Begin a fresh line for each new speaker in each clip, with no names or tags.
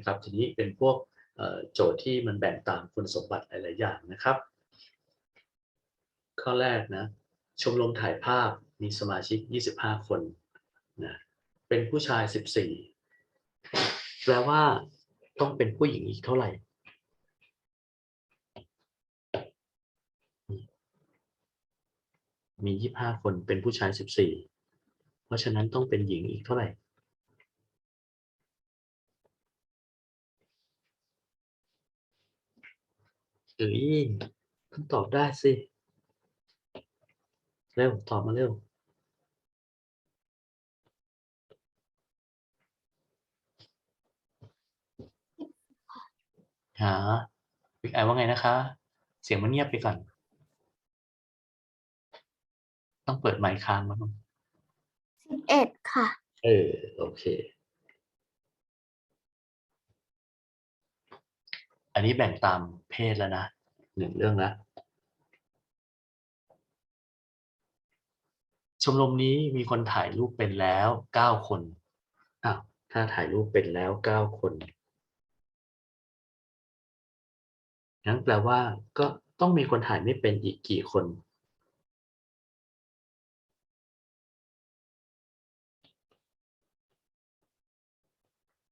นะครับ ทีนี้เป็นพวกโจทย์ที่มันแบ่งตามคุณสมบัติหลาย ๆ อย่างนะครับ ข้อแรกนะชมรมถ่ายภาพมีสมาชิก 25 คนนะเป็นผู้ชาย 14 แปลว่าต้องเป็นผู้หญิงอีกเท่าไหร่ มี 25 คนเป็นผู้ชาย 14 เพราะฉะนั้นต้องเป็นหญิงอีกเท่าไหร่ เอ้ยต้องตอบได้สิ เร็ว ตอบมาเร็ว หาบิ๊กไอว่าไงนะคะ เสียงมันเงียบไปก่อน ต้องเปิดไมค์ค้างมั้ง
สิบเอ็ดค่ะ
เออ โอเค นนี้แบ่งตามเพศแล้วนะหนึ่งเรื่องละชมรมนี้มีคนถ่ายรูปเป็นแล้วเก้าคนอ้าวถ้าถ่ายรูปเป็นแล้วเก้าคนงั้นแปลว่าก็ต้องมีคนถ่ายไม่เป็นอีกกี่คน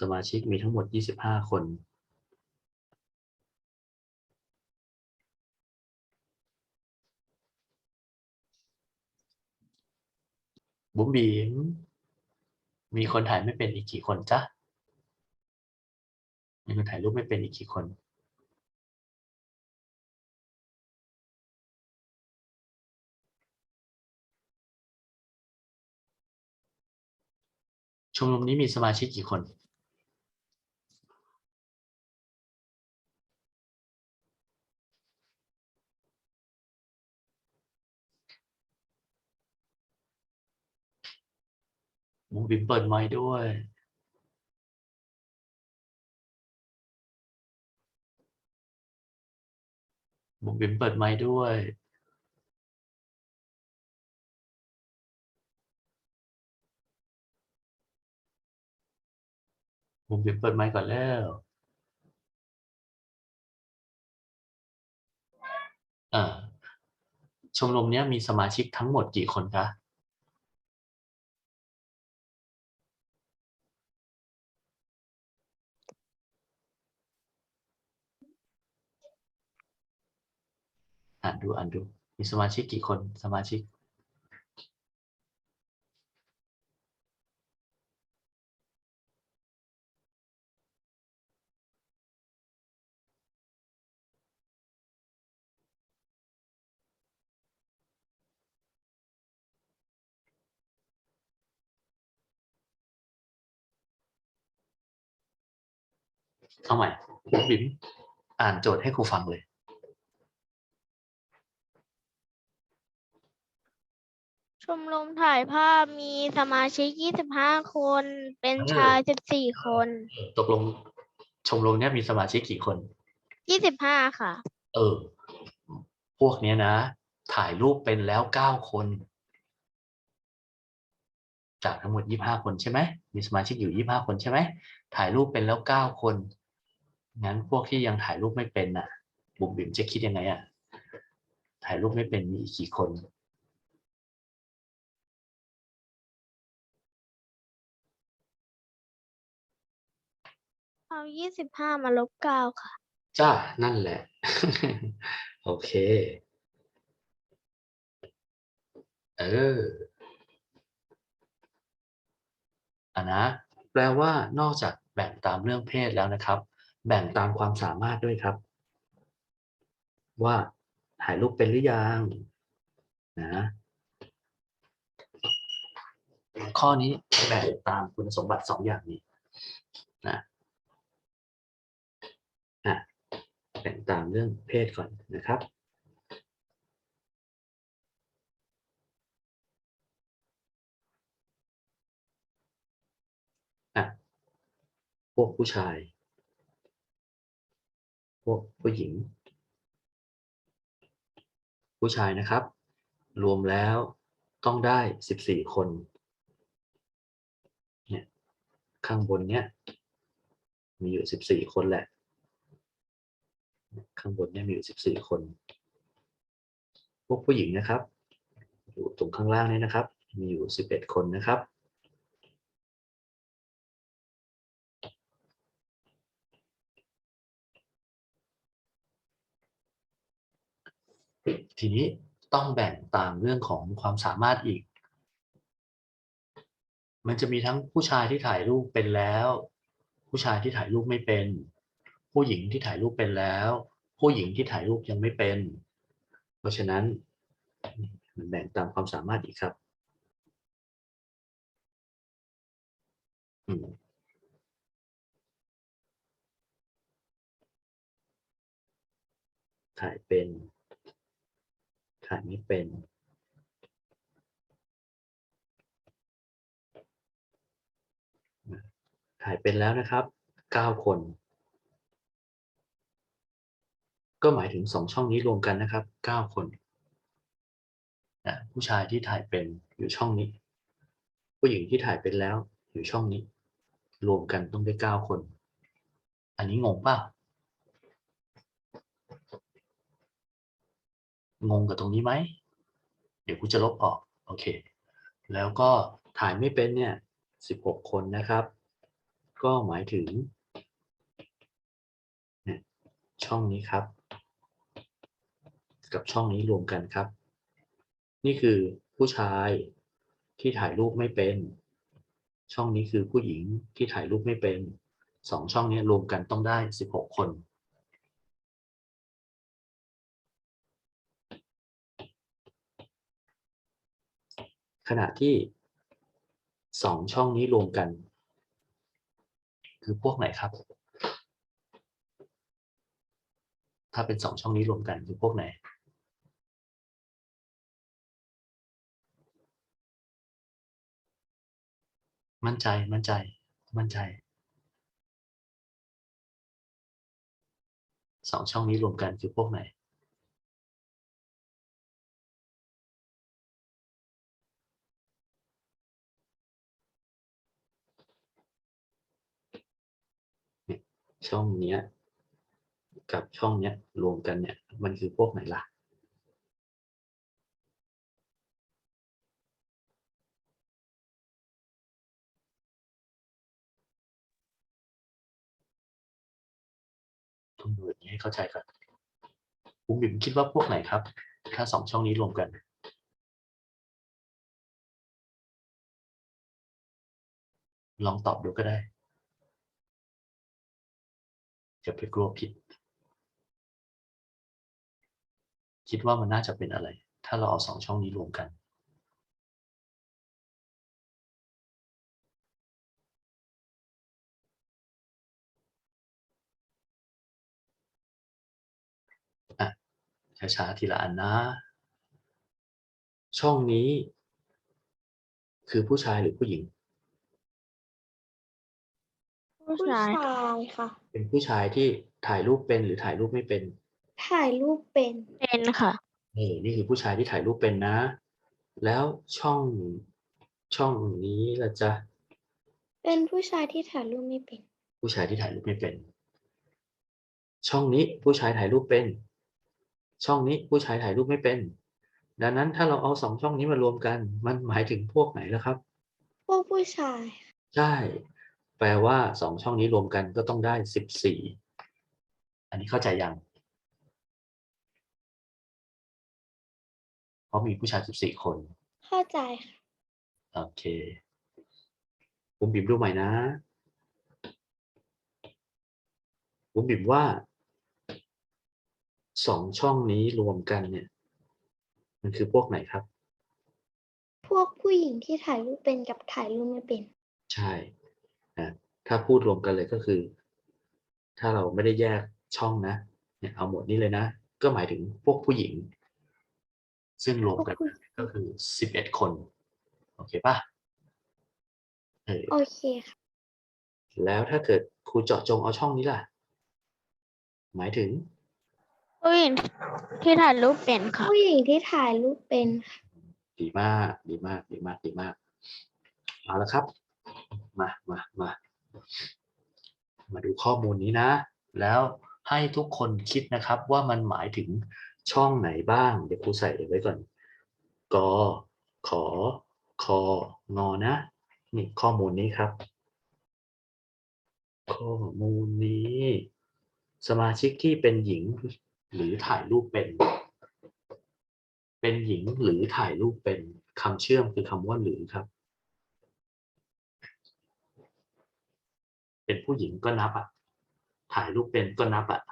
สมาชิกมีทั้งหมด 25 คน บุ๋มบีม มีคนถ่ายไม่เป็นอีกกี่คนจ๊ะมีคนถ่ายรูปไม่เป็นอีกกี่คน ชมรมนี้มีสมาชิกกี่คน บุ๋มบิมเปิดไมค์ด้วยบุ๋มบิมเปิดไมค์ด้วยบุ๋มบิมเปิดไมค์ก่อนแล้วอ่าชมรมนี้มีสมาชิกทั้งหมดกี่คนคะานดูอ่านดู มีสมาชิกกี่คนสมาชิก เอาใหม่บิ๊มอ่านโจทย์ให้ครูฟังเลย
ชมรมถ่ายภาพมีสมาชิกยี่สิบห้าคน เป็น
เออ
ชายสิบสี่คน
ตกลงชมรมเนี้ยมีสมาชิกกี่คน
ยี่สิบห้าค่ะ
เออ พวกเนี้ยนะ ถ่ายรูปเป็นแล้วเก้าคน จากทั้งหมดยี่ห้าคนใช่ไหม มีสมาชิกอยู่ยี่ห้าคนใช่ไหม ถ่ายรูปเป็นแล้วเก้าคน งั้นพวกที่ยังถ่ายรูปไม่เป็นน่ะ บุ๋มบิ๋มจะคิดยังไงอะ ถ่ายรูปไม่เป็นมีอีกกี่คน
เอายี่สิบห้ามาลบเก้าค่ะ
จ้า นั่นแหละ โอเค เอออะนะ แปลว่านอกจากแบ่งตามเรื่องเพศแล้วนะครับ แบ่งตามความสามารถด้วยครับ ว่าถ่ายรูปเป็นหรือยังนะ ข้อนี้แบ่งตามคุณสมบัติสองอย่างนี้นะอะแบ่ง ตามเรื่องเพศก่อนนะครับอะพวกผู้ชาย พวกผู้หญิง ผู้ชายนะครับ รวมแล้วต้องได้สิบสี่คนเนี่ยข้างบนเนี้ยมีอยู่สิบสี่คนแหละ ข้างบนเนี่ยมีอยู่สิบสี่คน พวกผู้หญิงนะครับ อยู่ตรงข้างล่างนี้นะครับ มีอยู่สิบเอ็ดคนนะครับ ทีนี้ต้องแบ่งตามเรื่องของความสามารถอีก มันจะมีทั้งผู้ชายที่ถ่ายรูปเป็นแล้ว ผู้ชายที่ถ่ายรูปไม่เป็น ผู้หญิงที่ถ่ายรูปเป็นแล้ว ผู้หญิงที่ถ่ายรูปยังไม่เป็น เพราะฉะนั้นมันแบ่งตามความสามารถอีกครับถ่ายเป็น ถ่ายไม่เป็นถ่ายเป็นแล้วนะครับ 9 คน ก็หมายถึงสองช่องนี้รวมกันนะครับ9คนนะผู้ชายที่ถ่ายเป็นอยู่ช่องนี้ ผู้หญิงที่ถ่ายเป็นแล้วอยู่ช่องนี้ รวมกันต้องได้9คน อันนี้งงเปล่างงกับตรงนี้ไหม เดี๋ยวกูจะลบออก โอเค แล้วก็ถ่ายไม่เป็นเนี่ย16คนนะครับ ก็หมายถึงช่องนี้ครับ กับช่องนี้รวมกันครับ นี่คือผู้ชายที่ถ่ายรูปไม่เป็น ช่องนี้คือผู้หญิงที่ถ่ายรูปไม่เป็นสองช่องนี้รวมกันต้องได้16คนขณะที่สองช่องนี้รวมกัน คือพวกไหนครับ ถ้าเป็นสองช่องนี้รวมกันคือพวกไหน มั่นใจ มั่นใจ มั่นใจ สองช่องนี้รวมกันคือพวกไหน ช่องเนี้ย กับช่องเนี้ยรวมกันเนี่ย มันคือพวกไหนล่ะ ต้องดูอย่างนี้ให้เข้าใจก่อนบุ๋มบิ๋มคิดว่าพวกไหนครับ ถ้าสองช่องนี้รวมกันลองตอบดูก็ได้อย่าไปกลัวผิด คิดว่ามันน่าจะเป็นอะไร ถ้าเราเอาสองช่องนี้รวมกัน ช้าๆทีละอันนะ ช่องนี้ คือผู้ชายหรือผู้หญิง
ผู้
ผู้
ชาย
ชายค่ะ
เป็นผู้ชายที่ถ่ายรูปเป็นหรือถ่ายรูปไม่เป็น
ถ่ายรูปเป็น
เป็นค่ะ
นี่นี่คือผู้ชายที่ถ่ายรูปเป็นนะ แล้วช่องช่องนี้ละจะ
เป็นผู้ชายที่ถ่ายรูปไม่เป็น
ผู้ชายที่ถ่ายรูปไม่เป็น ช่องนี้ผู้ชายถ่ายรูปเป็น ช่องนี้ผู้ชายถ่ายรูปไม่เป็น ดังนั้นถ้าเราเอาสองช่องนี้มารวมกัน มันหมายถึงพวกไหนล่ะครับ
พวกผู้ชาย
ใช่ แปลว่าสองช่องนี้รวมกันก็ต้องได้สิบสี่อันนี้เข้าใจยังเพราะมีผู้ชายสิบสี่คน
เข้าใจค่ะ
โอเคผมบิมดูใหม่นะผมบิมว่า สองช่องนี้รวมกันเนี่ย มันคือพวกไหนครับ
พวกผู้หญิงที่ถ่ายรูปเป็นกับถ่ายรูปไม่เป็น
ใช่นะถ้าพูดรวมกันเลยก็คือ ถ้าเราไม่ได้แยกช่องนะ เนี่ยเอาหมดนี้เลยนะ ก็หมายถึงพวกผู้หญิง ซึ่งรวมกัน
พวกผู้หญิง
ก็คือสิบเอ็ดคน โอเคป่ะเออ
โอเคค่ะ
แล้วถ้าเกิดครูเจาะจงเอาช่องนี้ล่ะ หมายถึง
ผู้หญิงที่ถ่ายรูปเป็นค่ะ
ผู้หญิงที่ถ่ายรูปเป็นค่ะ
ดีมาก ดีมาก ดีมาก ดีมาก เอาละครับ มา มา มา มาดูข้อมูลนี้นะ แล้วให้ทุกคนคิดนะครับว่ามันหมายถึงช่องไหนบ้าง เดี๋ยวครูใส่ไว้ก่อนกขอ คอ งอนะ นี่ข้อมูลนี้ครับ ข้อมูลนี้ สมาชิกที่เป็นหญิง หรือถ่ายรูปเป็น เป็นหญิงหรือถ่ายรูปเป็นคำเชื่อมคือคำว่าหรือครับ เป็นผู้หญิงก็นับอะ ถ่ายรูปเป็นก็นับอะ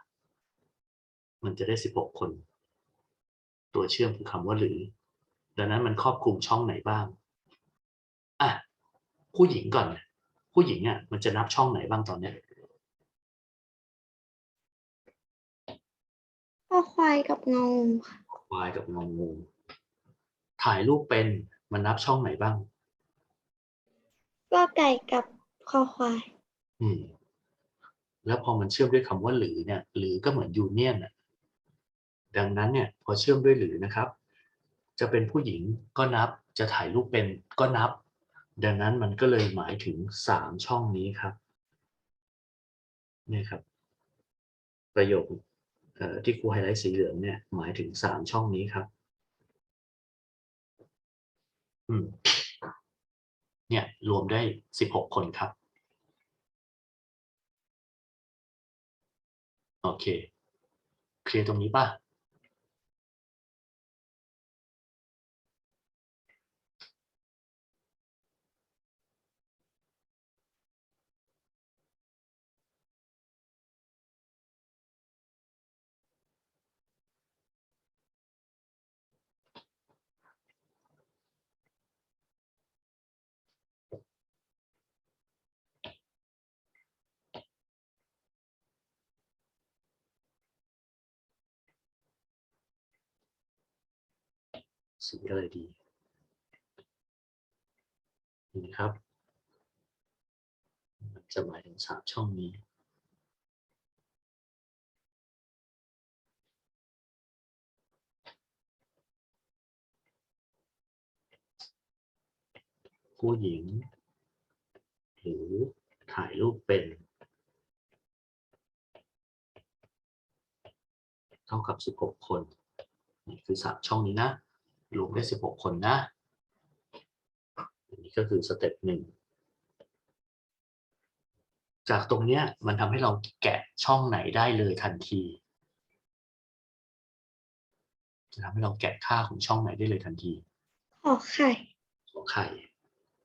มันจะได้สิบหกคน ตัวเชื่อมคือคำว่าหรือ ดังนั้นมันครอบคลุมช่องไหนบ้าง อะ ผู้หญิงก่อน ผู้หญิงอะ มันจะนับช่องไหนบ้างตอนเนี้ย
ข้อควายกับงองูค่ะ
ควายกับงองู ถ่ายรูปเป็นมันนับช่องไหนบ้าง
ก็ไก่กับคอควาย
อืม แล้วพอมันเชื่อมด้วยคำว่าหรือเนี่ย หรือก็เหมือนยูเนียนอะดังนั้นเนี่ย พอเชื่อมด้วยหรือนะครับ จะเป็นผู้หญิงก็นับ จะถ่ายรูปเป็นก็นับ ดังนั้นมันก็เลยหมายถึงสามช่องนี้ครับ เนี่ยครับ ประโยคเอ่อ ที่ครูไฮไลท์สีเหลืองเนี่ยหมายถึงสามช่องนี้ครับเนี่ยรวมได้สิบหกคนครับ โอเค เคลียร์ตรงนี้ป่ะ สีอะไรดีนี่นะครับมันจะหมายถึงสามช่องนี้ผู้หญิง หรือถ่ายรูปเป็น เท่ากับ 16 คน นี่คือสามช่องนี้นะ รวมได้ 16 คนนะ อันนี้ก็คือสเต็ปหนึ่ง จากตรงเนี้ยมันทำให้เราแกะช่องไหนได้เลยทันที จะทำให้เราแกะค่าของช่องไหนได้เลยทันที
ขอไข่
ของไข่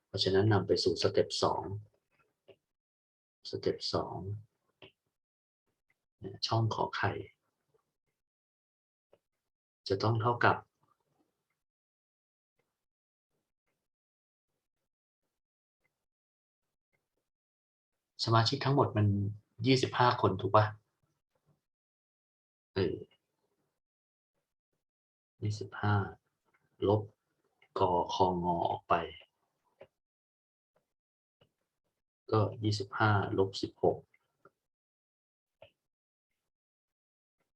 เพราะฉะนั้นนำไปสู่สเต็ปสอง สเต็ปสองเนี่ยช่องขอไข่ จะต้องเท่ากับ สมาชิกทั้งหมดมันยี่สิบห้าคนถูกปะเออยี่สิบห้าลบกอคองอออกไป ก็ยี่สิบห้าลบสิบหก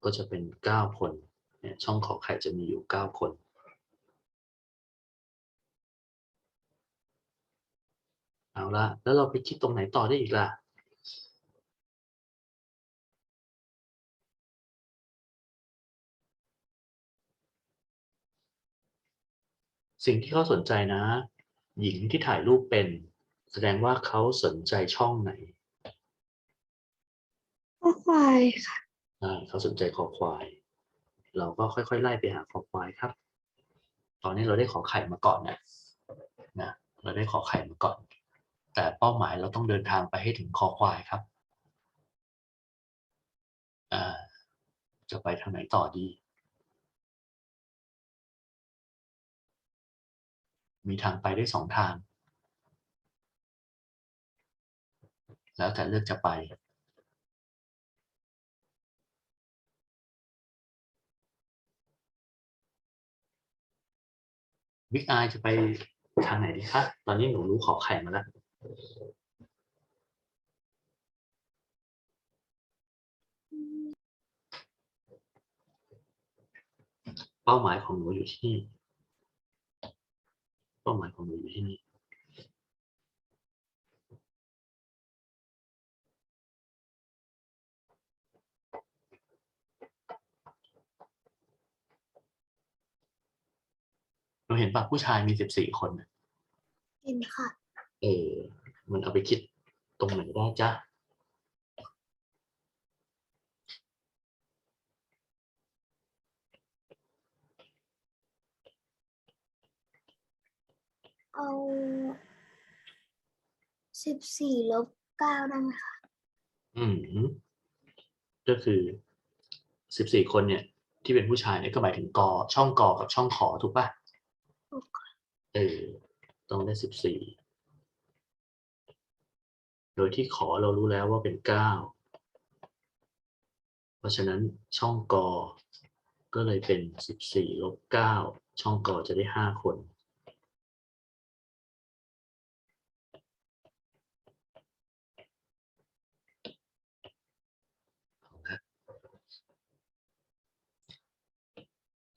ก็จะเป็นเก้าคนเนี่ยช่องขอไข่จะมีอยู่เก้าคน เอาละแล้วเราไปคิดตรงไหนต่อได้อีกล่ะสิ่งที่เขาสนใจนะ หญิงที่ถ่ายรูปเป็น แสดงว่าเขาสนใจช่องไหน
ข้อควายค่ะ
อ่าเขาสนใจคอควาย เราก็ค่อยๆไล่ไปหาคอควายครับ ตอนนี้เราได้ขอไข่มาก่อนนะนะ เราได้ขอไข่มาก่อน แต่เป้าหมายเราต้องเดินทางไปให้ถึงคอควายครับจะไปทางไหนต่อดี มีทางไปได้สองทาง แล้วแต่เลือกจะไปวิกอายจะไปทางไหนดีคะ ตอนนี้หนูรู้ขอไข่มาแล้ว เป้าหมายของหนูอยู่ที่ เป้าหมายของหนูอยู่ที่นี่เราเห็นป่ะผู้ชายมีสิบสี่คน
เห็นค่ะ
เออมันเอาไปคิดตรงไหนได้จ๊ะ
เอาสิบสี่ลบเก้าได้ไหมคะ
อืม ก็คือสิบสี่คนเนี่ย ที่เป็นผู้ชายเนี่ยก็หมายถึงกอช่องกอกับช่องขอถูกปะ
ถูกค่ะ
เออต้องได้สิบสี่ โดยที่ขอเรารู้แล้วว่าเป็นเก้าเพราะฉะนั้นช่องกอ ก็เลยเป็นสิบสี่ลบเก้าช่องกอจะได้ห้าคน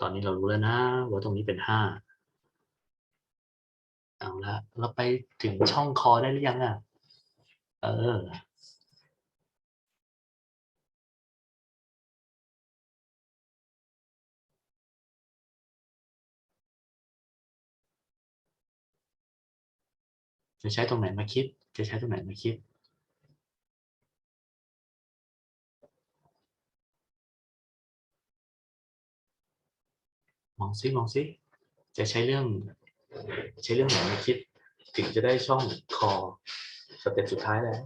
ตอนนี้เรารู้แล้วนะว่าตรงนี้เป็นห้าเอาละเราไปถึงช่องคอได้หรือยังอะ เออ จะใช้ตรงไหนมาคิด จะใช้ตรงไหนมาคิดมองซิมองซิจะใช้เรื่อง ใช้เรื่องไหนมาคิด ถึงจะได้ช่องคอ สเต็ปสุดท้ายแล้ว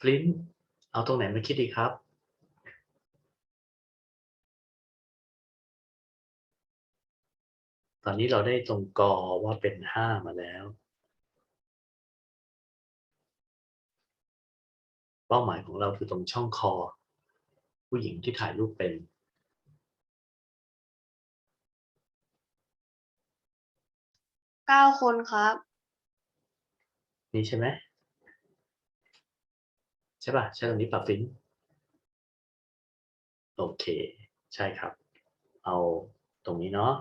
ฟลินต์เอาตรงไหนมาคิดดีครับ ตอนนี้เราได้ตรงกอว่าเป็นห้ามาแล้ว เป้าหมายของเราคือตรงช่องคอ ผู้หญิงที่ถ่ายรูปเป็น
เก้าคนครับ
นี่ใช่ไหมใช่ป่ะใช่ตรงนี้ป่ะฟินโอเค ใช่ครับ เอาตรงนี้เนาะ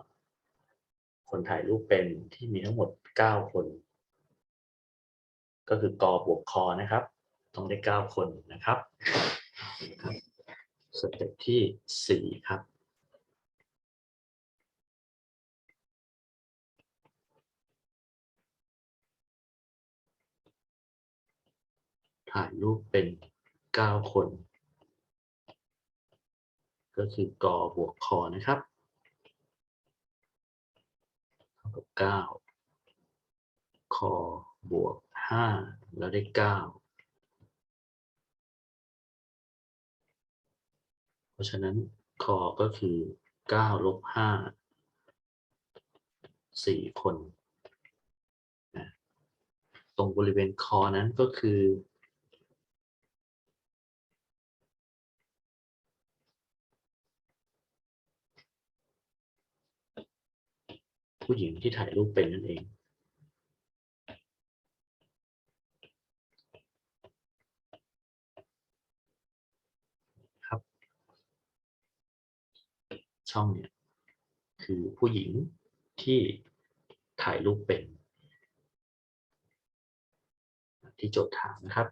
คนถ่ายรูปเป็นที่มีทั้งหมดเก้าคน ก็คือกอบวกคอนะครับ ต้องได้เก้าคนนะครับสเต็ปที่สี่ครับ ถ่ายรูปเป็นเก้าคน ก็คือกอบวกคอนะครับเท่ากับเก้าคอบวกห้าแล้วได้เก้าเพราะฉะนั้นคอก็คือเก้าลบห้าสี่คน ตรงบริเวณคอนั้นก็คือ ผู้หญิงที่ถ่ายรูปเป็นนั่นเอง ครับ ช่องเนี่ยคือผู้หญิงที่ถ่ายรูปเป็น ที่โจทย์ถามนะครับ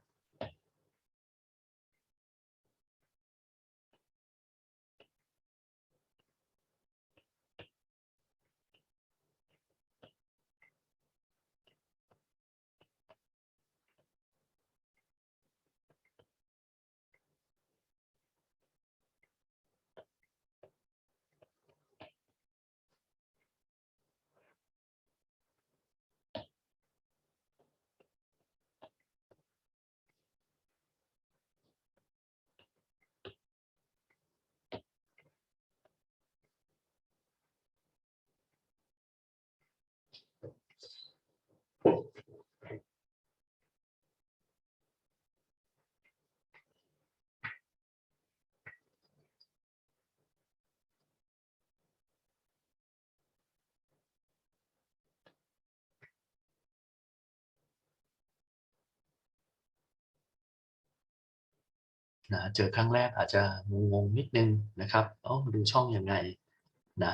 นะเจอครั้งแรกอาจจะงงๆนิดนึงนะครับอ๋อดูช่องยังไงนะ